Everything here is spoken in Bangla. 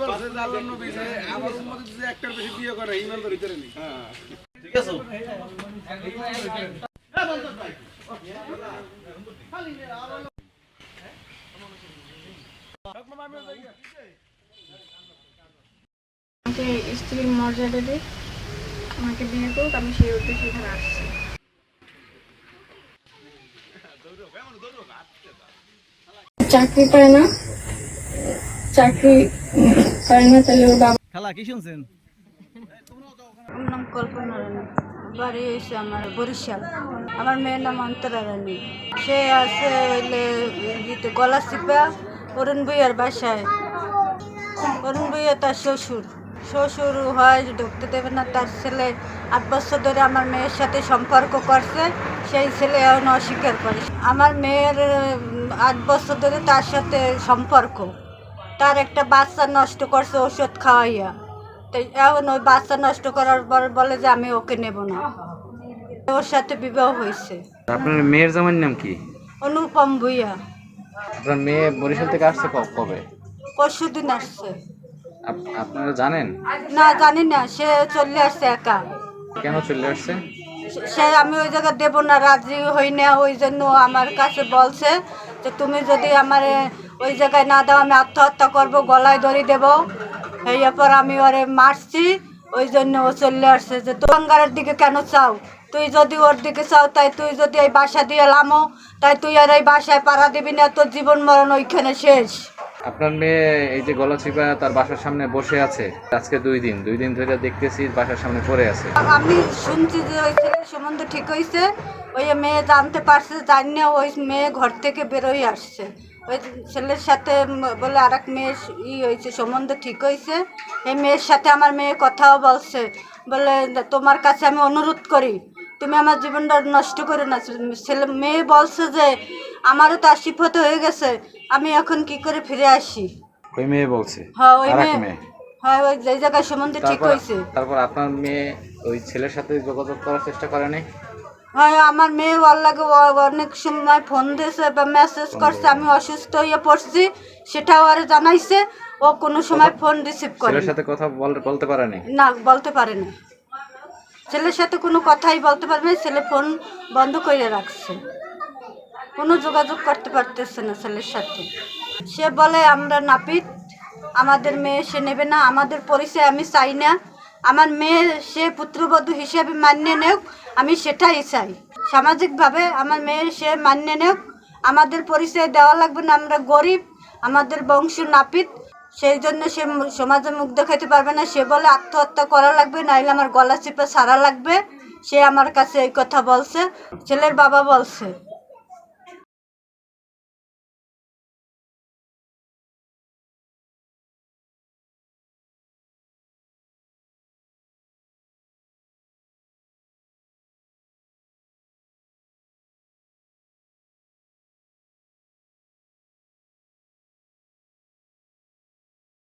আমার বিয়ে করে আমাকে স্ত্রীর মর্যাদা দিক আমাকে বিয়ে করুক, আমি সেই উদ্দেশ্যে এখানে আসছি। চাকরি পায় না, চাকরি খালা কি শুনছেন? বাড়ি এসে আমার বরিশাল। আমার মেয়ের নাম অন্তরা রানী। সে আছে গলা চিপা, অরুণ ভুইয়ার বাসায়। অরুণ ভুইয়া তার শ্বশুর। শ্বশুর হয়, ঢুকতে দেবে না। তার ছেলে আট বছর ধরে আমার মেয়ের সাথে সম্পর্ক করছে। সেই ছেলে এখন অস্বীকার করে আমার মেয়ের আট বছর ধরে তার সাথে সম্পর্ক। তার একটা বাচ্চা নষ্ট করছে ওষুধ খাওয়াইয়া। তো এখন ওই বাচ্চা নষ্ট করার পর বলে যে আমি ওকে নেব না। ওর সাথে বিবাহ হয়েছে। আপনার মেয়ের জামাইয়ের নাম কি? অনুপম ভুইয়া। আপনার মেয়ে বরিশাল থেকে আসছে কবে? পরশু দিন আসছে আপনারা জানেন? না জানি না সে চলে আসছে একা। কেন চলে আসছে? সে আমি ওই জায়গায় দেবো না রাজি হই না ওই জন্য আমার কাছে বলছে যে তুমি যদি আমার ওই জায়গায় না দাও আমি আত্মহত্যা করব গলায় দড়ি দেব। এই পর আমি ওরে মারছি ওই জন্য ও চলে আসছে যে তোঙ্গারের দিকে কেন চাও? তুই যদি ওর দিকে চাও তাই তুই যদি এই বাসা দিয়ে লামো তাই তুই আর এই বাসায় পাড়া দিবি না তোর জীবন মরণ ওইখানে শেষ। আপনার মেয়ে এই যে গলা চিপা তার বাসার সামনে বসে আছে আজকে দুই দিন। দুই দিন ধরে দেখতেছি বাসার সামনে পড়ে আছে। আমি শুনছি যে ওই ছেলের সম্বন্ধ ঠিক হয়েছে ওই মেয়ে জানতে পারছে জানি না ওই মেয়ে ঘর থেকে বেরোই আসছে। ওই ছেলের সাথে বলে আর এক মেয়ের ই হয়েছে সম্বন্ধ ঠিক হয়েছে। এই মেয়ের সাথে আমার মেয়ে কথাও বলছে বলে তোমার কাছে আমি অনুরোধ করি তুমি আমার জীবনটা নষ্ট করে না। ছেলে মেয়ে বলছে যে আমারও তো আশি হয়ে গেছে আমি এখন কি করে ফিরে আসি? ওই মেয়ে বলছে হ্যাঁ ওই মেয়ে। হ্যাঁ ওই যে জায়গায় সম্বন্ধে ঠিক হয়েছে। তারপর আপনার মেয়ে ওই ছেলের সাথে যোগাযোগ করার চেষ্টা করেনি হ্যাঁ আমার মেয়ে ওর লাগে অনেক সময় ফোন দিয়েছে বা মেসেজ করছে আমি অসুস্থ হয়ে পড়ছি সেটাও আরে জানাইছে ও কোনো সময় ফোন রিসিভ করে ছেলের সাথে কথা বলতে পারেনি না? বলতে পারে না। ছেলের সাথে কোনো কথাই বলতে পারবে না ছেলে ফোন বন্ধ করে রাখছে। কোনো যোগাযোগ করতে পারতেছে না ছেলের সাথে। সে বলে আমরা নাপিত আমাদের মেয়ে সে নেবে না আমাদের পরিচয় আমি চাই না। আমার মেয়ে সে পুত্রবধূ হিসেবে মান্য নেওক আমি সেটাই চাই। সামাজিকভাবে আমার মেয়ে সে মান্য নেওক আমাদের পরিচয় দেওয়া লাগবে না, আমরা গরিব, আমাদের বংশ নাপিত, সেই জন্য সে সমাজে মুখ দেখাইতে পারবে না, সে বলে আত্মহত্যা করা লাগবে, নাইলে আমার গলা চেপে সারা লাগবে, সে আমার কাছে এই কথা বলছে, ছেলের বাবা বলছে।